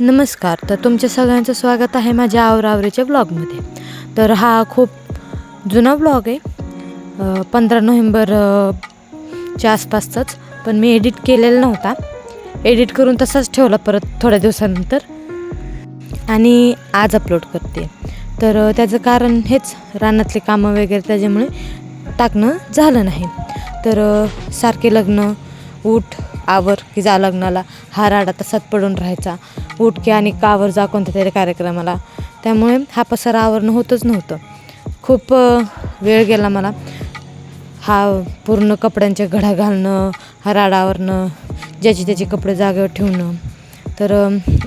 नमस्कार तर तुमच्या सगळ्यांचं स्वागत आहे माझ्या आवरावरीच्या ब्लॉगमध्ये. तर हा खूप जुना ब्लॉग आहे. पंधरा नोव्हेंबर च्या आसपासचाच पण मी एडिट केलेला नव्हता. एडिट करून तसाच ठेवला परत थोड्या दिवसानंतर. आणि आज अपलोड करते. तर त्याचं कारण हेच रानातले कामं वगैरे त्याच्यामुळे टाकणं झालं नाही. तर सारखे लग्न उठ आवर की जा लग्नाला. हा राडा तसाच पडून राहायचा. उठ की आणि कावर जा कोणत्या तरी कार्यक्रमाला. त्यामुळे हा पसारा आवरणं होतच नव्हतं. खूप वेळ गेला मला. हा पूर्ण कपड्यांच्या घड्या घालणं हा राडा आवरणं ज्याचे त्याचे कपडे जागेवर ठेवणं. तर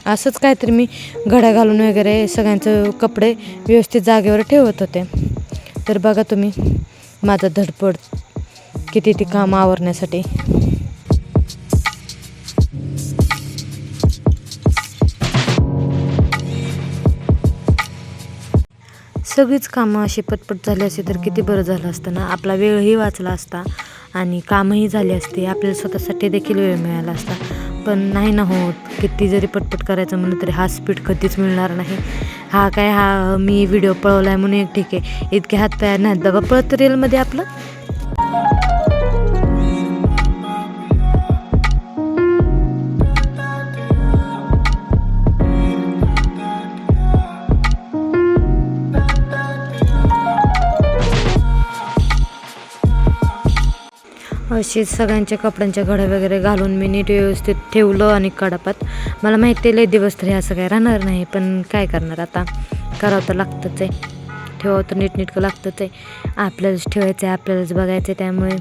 असंच काहीतरी मी घड्या घालून वगैरे सगळ्यांचं कपडे व्यवस्थित जागेवर ठेवत होते. तर बघा तुम्ही माझा धडपड किती ती कामं आवरण्यासाठी. सगळीच कामं अशी पटपट झाली असते तर किती बरं झालं असतं ना? आपला वेळही वाचला असता आणि कामही झाली असते. आपल्याला स्वतःसाठी देखील वेळ मिळाला असता. पण नाही ना होत. किती जरी पटपट करायचं म्हणलं तरी हा स्पीड कधीच मिळणार नाही. हा काय? हा मी व्हिडिओ पळवला आहे म्हणून एक ठीक आहे. इतके हात पाय नाही दबा पळत रेलमध्ये आपलं. अशीच सगळ्यांच्या कपड्यांच्या घड्या वगैरे घालून मी नीट व्यवस्थित ठेवलं आणि कडापात. मला माहिती आहे लई दिवस तरी असं काय राहणार नाही पण काय करणार आता? करावं तर लागतंच आहे. ठेवावं तर नीटनीटकं लागतंच आहे. आपल्यालाच ठेवायचं आहे आपल्यालाच बघायचं आहे त्यामुळे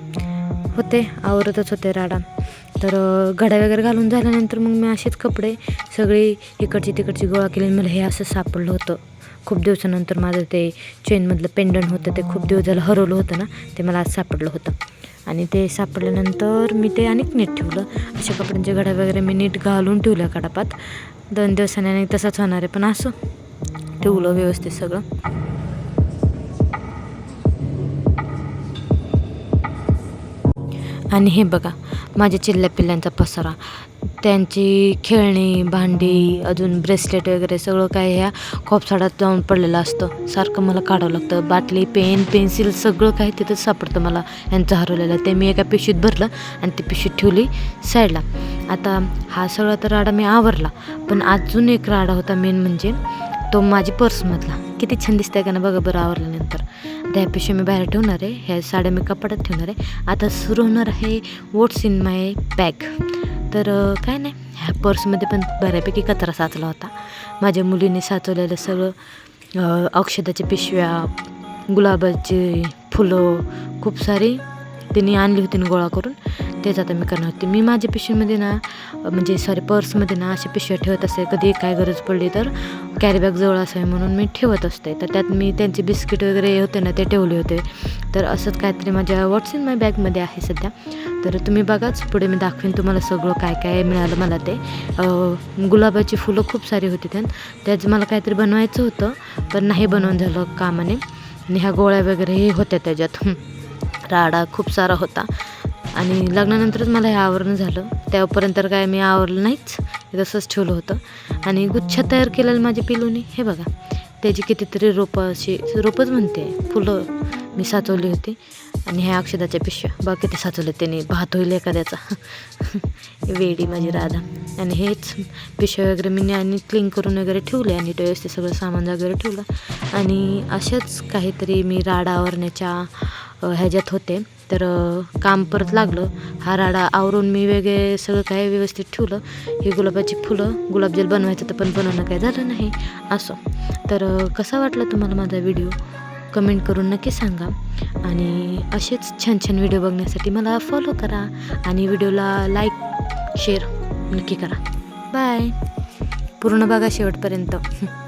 होते आवरतच होते राडा. तर घड्या वगैरे घालून झाल्यानंतर मग मी असेच कपडे सगळी इकडची तिकडची गोळा केली मला हे असं सापडलं होतं. खूप दिवसानंतर माझं ते चेनमधलं पेंडंट होतं ते खूप दिवस झालं हरवलं होतं ना ते मला आज सापडलं होतं. आणि ते सापडल्यानंतर मी ते अनेक नीट ठेवलं. अशा कपड्यांचे घड्या वगैरे मी नीट घालून ठेवल्या कडापात. दोन दिवसाने आणि तसाच होणार आहे पण असं ठेवलं व्यवस्थित सगळं. आणि हे बघा माझ्या चिल्ल्या पिल्ल्यांचा पसारा. त्यांची खेळणी भांडी अजून ब्रेसलेट वगैरे सगळं काय ह्या खोपसाडात जाऊन पडलेलं असतं. सारखं मला काढावं लागतं. बाटली पेन पेन्सिल सगळं काही तिथंच सापडतं मला. यांचं हरवलेलं. ते मी एका पिशवीत भरलं आणि ती पिशवीत ठेवली साईडला आता हा सगळा तर राडा मी आवरला. पण अजून एक राडा होता मेन म्हणजे तो माझी पर्समधला किती छान दिसतंय का ना बघा बरं आवरल्यानंतर. त्या पिशवी मी बाहेर ठेवणार आहे. ह्या साड्या मी कपाटात ठेवणार आहे. आता सुरू होणार आहे वोट्स इन माय बॅग तर काय नाही. ह्या पर्समध्ये पण बऱ्यापैकी कचरा साचला होता. माझ्या मुलीने साचवलेलं सगळं औषधाच्या पिशव्या गुलाबाची फुलं खूप सारी तिने आणली होती ना गोळा करून. तेच आता मी करणार होते. मी माझ्या पिशवीमध्ये ना म्हणजे सॉरी पर्समध्ये ना अशा पिशव्या ठेवत असते कधी काय गरज पडली तर कॅरीबॅग जवळ असावी म्हणून मी ठेवत असते. तर त्यात मी त्यांचे बिस्किट वगैरे होते ना ते ठेवले होते. तर असंच काहीतरी माझ्या व्हॉट्स इन माय बॅगमध्ये आहे सध्या. तर तुम्ही बघाच पुढे मी दाखवेन तुम्हाला सगळं काय काय मिळालं मला ते. गुलाबाची फुलं खूप सारी होती त्यात. त्याचं मला काहीतरी बनवायचं होतं पण नाही बनवून झालं कामाने. आणि ह्या गोळ्या वगैरेही होत्या त्याच्यात. राडा खूप सारा होता. आणि लग्नानंतरच मला हे आवरणं झालं. त्यापर्यंत तर काय मी आवरलं नाहीच. तसंच ठेवलं होतं. आणि गुच्छ तयार केलेलं माझ्या पिलूने हे बघा. त्याची कितीतरी रोपं अशी रोपंच म्हणते. फुलं मी साचवली होती. आणि ह्या अक्षदाच्या पिशव्या. बाकी किती साचवले त्याने. भात होईल एखाद्याचा. वेडी माझी राधा. आणि हेच पिशव्या वगैरे मी आणि क्लीन करून वगैरे ठेवले. आणि व्यवस्थित सगळं सामान वगैरे ठेवलं. आणि अशाच काहीतरी मी राडा आवरण्याच्या ह्याच्यात होते. तर काम परत लागलं. हा राडा आवरून मी वेगळे सगळं काय व्यवस्थित ठेवलं. ही गुलाबाची फुलं गुलाबजल बनवायचं तर पण बनवणं काय झालं नाही. असं. तर कसा वाटला तुम्हाला माझा व्हिडिओ? कमेंट करून नक्की सांगा. आणि असेच छान छान व्हिडिओ बघण्यासाठी मला फॉलो करा. आणि व्हिडिओला लाईक शेअर नक्की करा. बाय पूर्ण बघा शेवटपर्यंत.